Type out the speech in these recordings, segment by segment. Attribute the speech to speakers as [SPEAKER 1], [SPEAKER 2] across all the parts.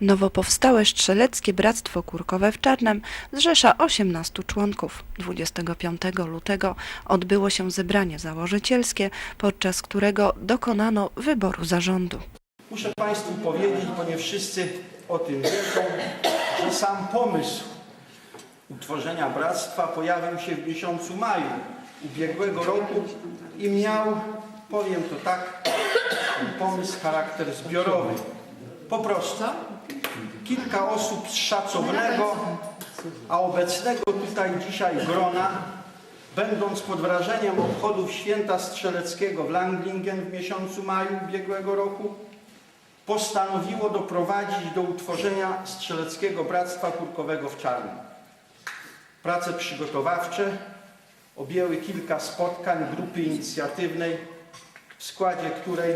[SPEAKER 1] Nowo powstałe Strzeleckie Bractwo Kurkowe w Czarnem zrzesza 18 członków. 25 lutego odbyło się zebranie założycielskie, podczas którego dokonano wyboru zarządu.
[SPEAKER 2] Muszę Państwu powiedzieć, bo nie wszyscy o tym wiedzą, że sam pomysł utworzenia bractwa pojawił się w miesiącu maju ubiegłego roku i miał, powiem to tak, pomysł charakter zbiorowy. Po prostu kilka osób z szacownego, a obecnego tutaj dzisiaj grona, będąc pod wrażeniem obchodów święta strzeleckiego w Langlingen w miesiącu maju ubiegłego roku, postanowiło doprowadzić do utworzenia Strzeleckiego Bractwa Kurkowego w Czarnym. Prace przygotowawcze objęły kilka spotkań grupy inicjatywnej, w składzie której,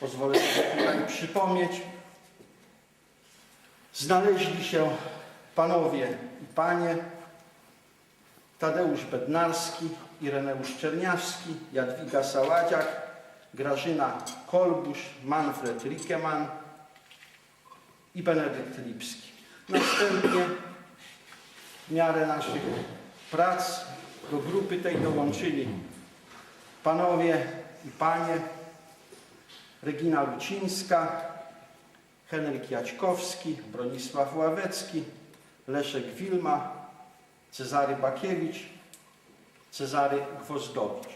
[SPEAKER 2] pozwolę sobie tutaj przypomnieć, znaleźli się panowie i panie Tadeusz Bednarski, Ireneusz Czerniawski, Jadwiga Saładziak, Grażyna Kolbusz, Manfred Rickemann i Benedykt Lipski. Następnie w miarę naszych prac do grupy tej dołączyli panowie i panie Regina Lucińska, Henryk Jaćkowski, Bronisław Ławecki, Leszek Wilma, Cezary Bakiewicz, Cezary Gwozdowicz.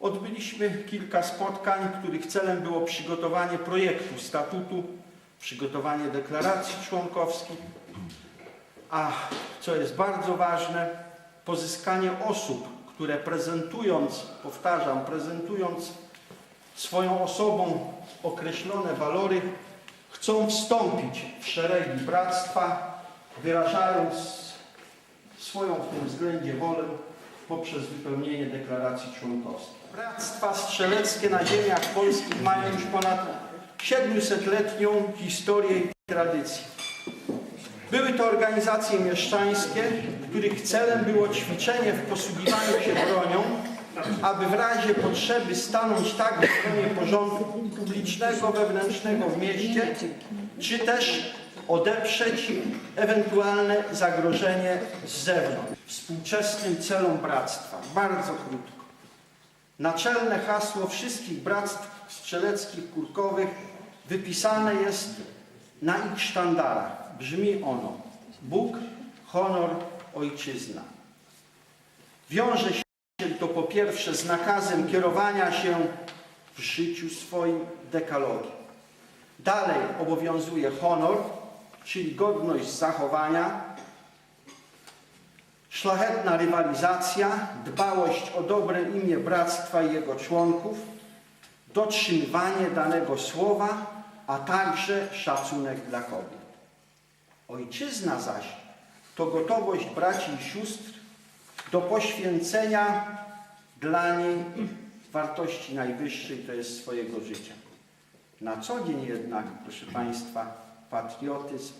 [SPEAKER 2] Odbyliśmy kilka spotkań, których celem było przygotowanie projektu statutu, przygotowanie deklaracji członkowskich, a co jest bardzo ważne, pozyskanie osób, które prezentując, powtarzam, prezentując swoją osobą określone walory, chcą wstąpić w szeregi bractwa, wyrażając swoją w tym względzie wolę poprzez wypełnienie deklaracji członkowskiej. Bractwa strzeleckie na ziemiach polskich mają już ponad 700-letnią historię i tradycję. Były to organizacje mieszczańskie, których celem było ćwiczenie w posługiwaniu się bronią, aby w razie potrzeby stanąć tak w obronie porządku publicznego, wewnętrznego w mieście, czy też odeprzeć ewentualne zagrożenie z zewnątrz. Współczesnym celom bractwa, bardzo krótko. Naczelne hasło wszystkich bractw strzeleckich kurkowych wypisane jest na ich sztandarach. Brzmi ono Bóg, honor, ojczyzna. Wiąże się to po pierwsze z nakazem kierowania się w życiu swoim dekalogiem. Dalej obowiązuje honor, czyli godność zachowania, szlachetna rywalizacja, dbałość o dobre imię bractwa i jego członków, dotrzymywanie danego słowa, a także szacunek dla kobiet. Ojczyzna zaś to gotowość braci i sióstr do poświęcenia dla niej wartości najwyższej, to jest swojego życia. Na co dzień jednak, proszę Państwa, patriotyzm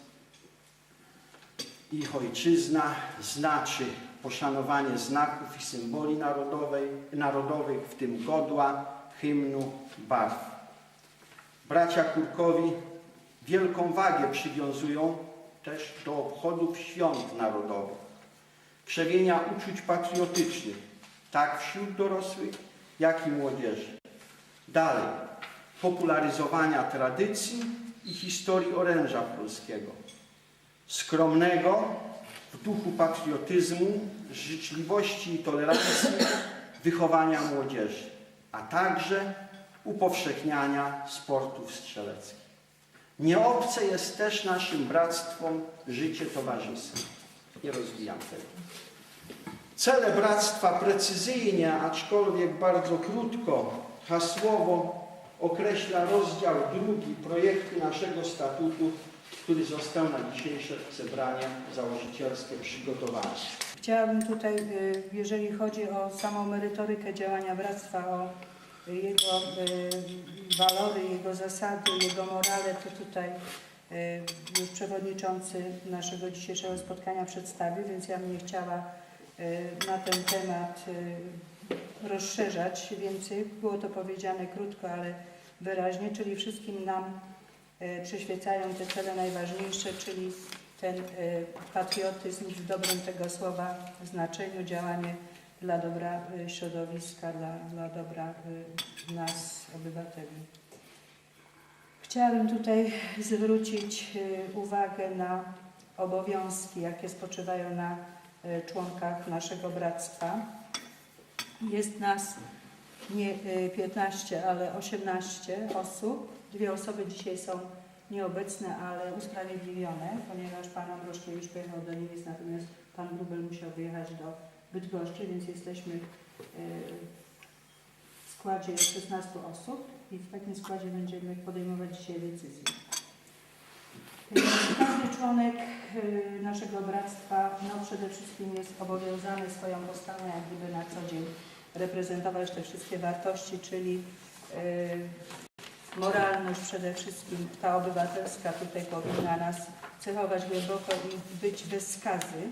[SPEAKER 2] ich ojczyzna znaczy poszanowanie znaków i symboli narodowej, narodowych, w tym godła, hymnu, barw. Bracia Kurkowi wielką wagę przywiązują też do obchodów świąt narodowych, krzewienia uczuć patriotycznych, tak wśród dorosłych, jak i młodzieży. Dalej, popularyzowania tradycji i historii oręża polskiego, skromnego w duchu patriotyzmu, życzliwości i tolerancji wychowania młodzieży, a także upowszechniania sportów strzeleckich. Nieobce jest też naszym bractwom życie towarzyskie. Nie rozwijam tego. Cele bractwa precyzyjnie, aczkolwiek bardzo krótko, hasłowo określa rozdział drugi projektu naszego statutu, który został na dzisiejsze zebranie założycielskie przygotowany.
[SPEAKER 3] Chciałabym tutaj, y, jeżeli chodzi o samą merytorykę działania Bractwa, o jego y, walory, jego zasady, jego morale, to tutaj już przewodniczący naszego dzisiejszego spotkania przedstawił, więc ja bym nie chciała y, na ten temat y, rozszerzać więcej. Było to powiedziane krótko, ale wyraźnie, czyli wszystkim nam przyświecają te cele najważniejsze, czyli ten patriotyzm w dobrym tego słowa znaczeniu, działanie dla dobra środowiska, dla, dla dobra nas, obywateli. Chciałabym tutaj zwrócić e, uwagę na obowiązki, jakie spoczywają na e, członkach naszego bractwa. Jest nas nie e, 15, ale 18 osób. Dwie osoby dzisiaj są nieobecne, ale usprawiedliwione, ponieważ pan Ambroszko już pojechał do Niemiec, natomiast pan Grubel musiał wyjechać do Bydgoszczy, więc jesteśmy składzie 16 osób i w takim składzie będziemy podejmować dzisiaj decyzje. Każdy członek e, naszego bractwa no przede wszystkim jest obowiązany swoją postawą jak gdyby na co dzień reprezentować te wszystkie wartości, czyli e, moralność przede wszystkim, ta obywatelska tutaj powinna nas cechować głęboko i być bez skazy.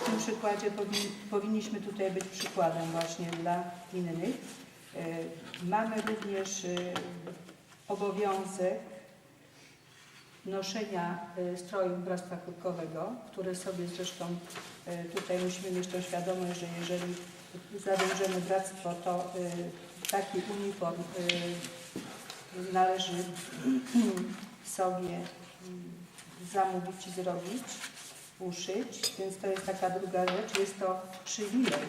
[SPEAKER 3] W tym przykładzie powin, powinniśmy tutaj być przykładem właśnie dla innych. E, Mamy również e, obowiązek noszenia e, strojów Bractwa Kurkowego, które sobie zresztą tutaj musimy mieć tą świadomość, że jeżeli zawiążemy bractwo, to taki uniform należy sobie mm, zamówić i zrobić, uszyć, więc to jest taka druga rzecz. Jest to przywilej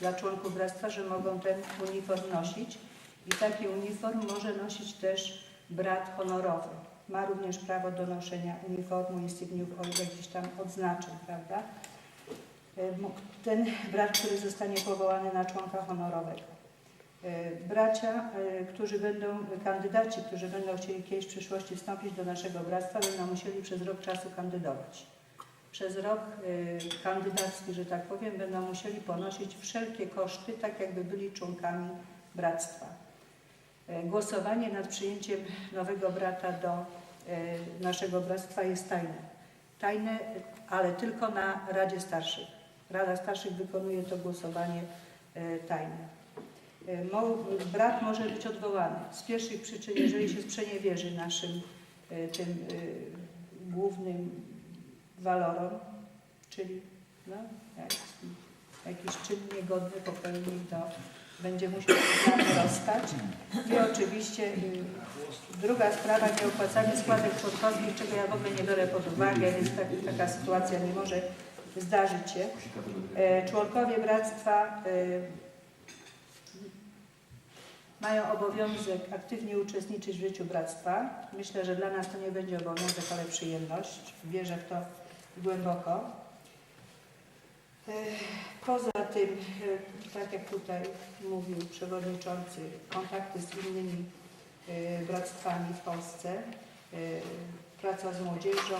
[SPEAKER 3] dla członków bractwa, że mogą ten uniform nosić i taki uniform może nosić też brat honorowy. Ma również prawo do noszenia uniformu, insigniów, o jakichś tam odznaczeń, prawda? E, Ten brat, który zostanie powołany na członka honorowego. E, Bracia, e, którzy będą, kandydaci, którzy będą chcieli kiedyś w przyszłości wstąpić do naszego bractwa, będą musieli przez rok czasu kandydować. Przez rok e, kandydacki, że tak powiem, będą musieli ponosić wszelkie koszty, tak jakby byli członkami bractwa. E, Głosowanie nad przyjęciem nowego brata do e, naszego bractwa jest tajne. Tajne, ale tylko na Radzie Starszych. Rada Starszych wykonuje to głosowanie tajne. Brat może być odwołany z pierwszych przyczyn, jeżeli się sprzeniewierzy naszym tym głównym walorom, czyli no, jak, jakiś czyn niegodny popełnił, to będzie musiał rozstać. I oczywiście y, druga sprawa, nieopłacanie składek członkowskich, czego ja w ogóle nie biorę pod uwagę, więc tak, taka sytuacja nie może zdarzyć się. E, Członkowie bractwa y, mają obowiązek aktywnie uczestniczyć w życiu bractwa. Myślę, że dla nas to nie będzie obowiązek, ale przyjemność. Wierzę w to głęboko. E, Poza tym, e, tak jak tutaj mówił przewodniczący, kontakty z innymi e, bractwami w Polsce, praca z młodzieżą.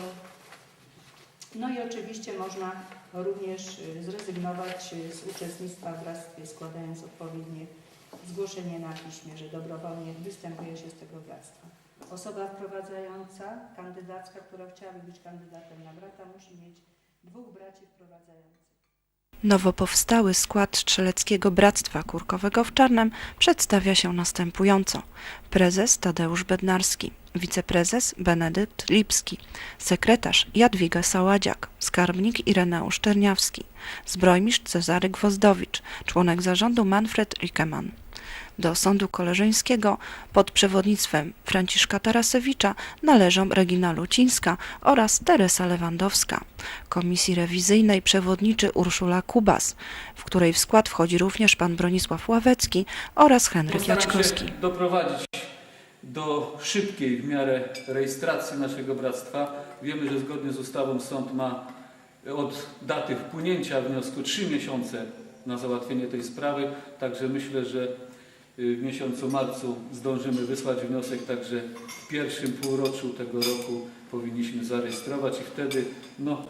[SPEAKER 3] No i oczywiście można również zrezygnować z uczestnictwa w bractwie, składając odpowiednie zgłoszenie na piśmie, że dobrowolnie występuje się z tego bractwa. Osoba wprowadzająca, kandydacka, która chciałaby być kandydatem na brata, musi mieć dwóch braci wprowadzających.
[SPEAKER 1] Nowo powstały skład Strzeleckiego Bractwa Kurkowego w Czarnem przedstawia się następująco. Prezes Tadeusz Bednarski, wiceprezes Benedykt Lipski, sekretarz Jadwiga Saładziak, skarbnik Ireneusz Czerniawski, zbrojmistrz Cezary Gwozdowicz, członek zarządu Manfred Rickemann. Do Sądu Koleżyńskiego pod przewodnictwem Franciszka Tarasewicza należą Regina Lucińska oraz Teresa Lewandowska. Komisji rewizyjnej przewodniczy Urszula Kubas, w której w skład wchodzi również pan Bronisław Ławecki oraz Henryk
[SPEAKER 4] się doprowadzić do szybkiej w miarę rejestracji naszego bractwa. Wiemy, że zgodnie z ustawą sąd ma od daty wpłynięcia wniosku trzy miesiące na załatwienie tej sprawy, także myślę, że w miesiącu marcu zdążymy wysłać wniosek, także w pierwszym półroczu tego roku powinniśmy zarejestrować i wtedy, no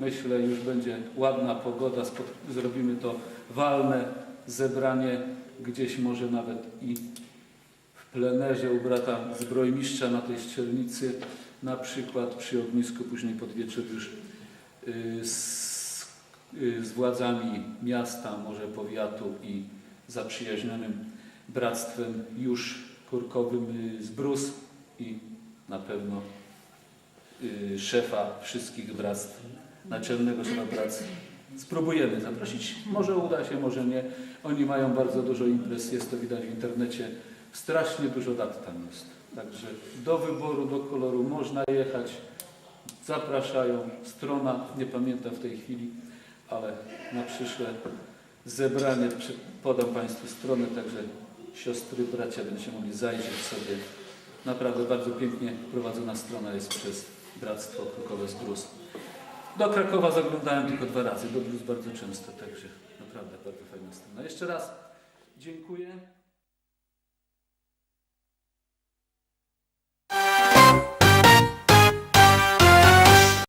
[SPEAKER 4] myślę, już będzie ładna pogoda, zrobimy to walne zebranie, gdzieś może nawet i w plenerze u brata zbrojmistrza na tej strzelnicy, na przykład przy ognisku, później pod wieczór już y, z, y, z władzami miasta, może powiatu i zaprzyjaźnionym bractwem już kurkowym y, z Brus i na pewno y, szefa wszystkich bractw, naczelnego szefa bractw. Spróbujemy zaprosić. Może uda się, może nie. Oni mają bardzo dużo imprez, jest to widać w internecie. Strasznie dużo dat tam jest. Także do wyboru, do koloru można jechać. Zapraszają. Strona, nie pamiętam w tej chwili, ale na przyszłe zebranie podam Państwu stronę, także siostry, bracia będziecie mogli zajrzeć sobie. Naprawdę bardzo pięknie prowadzona strona jest przez Bractwo Krukowe z Gruz. Do Krakowa zaglądałem tylko dwa razy, do Gruz bardzo często, także naprawdę bardzo fajna strona. Jeszcze raz dziękuję.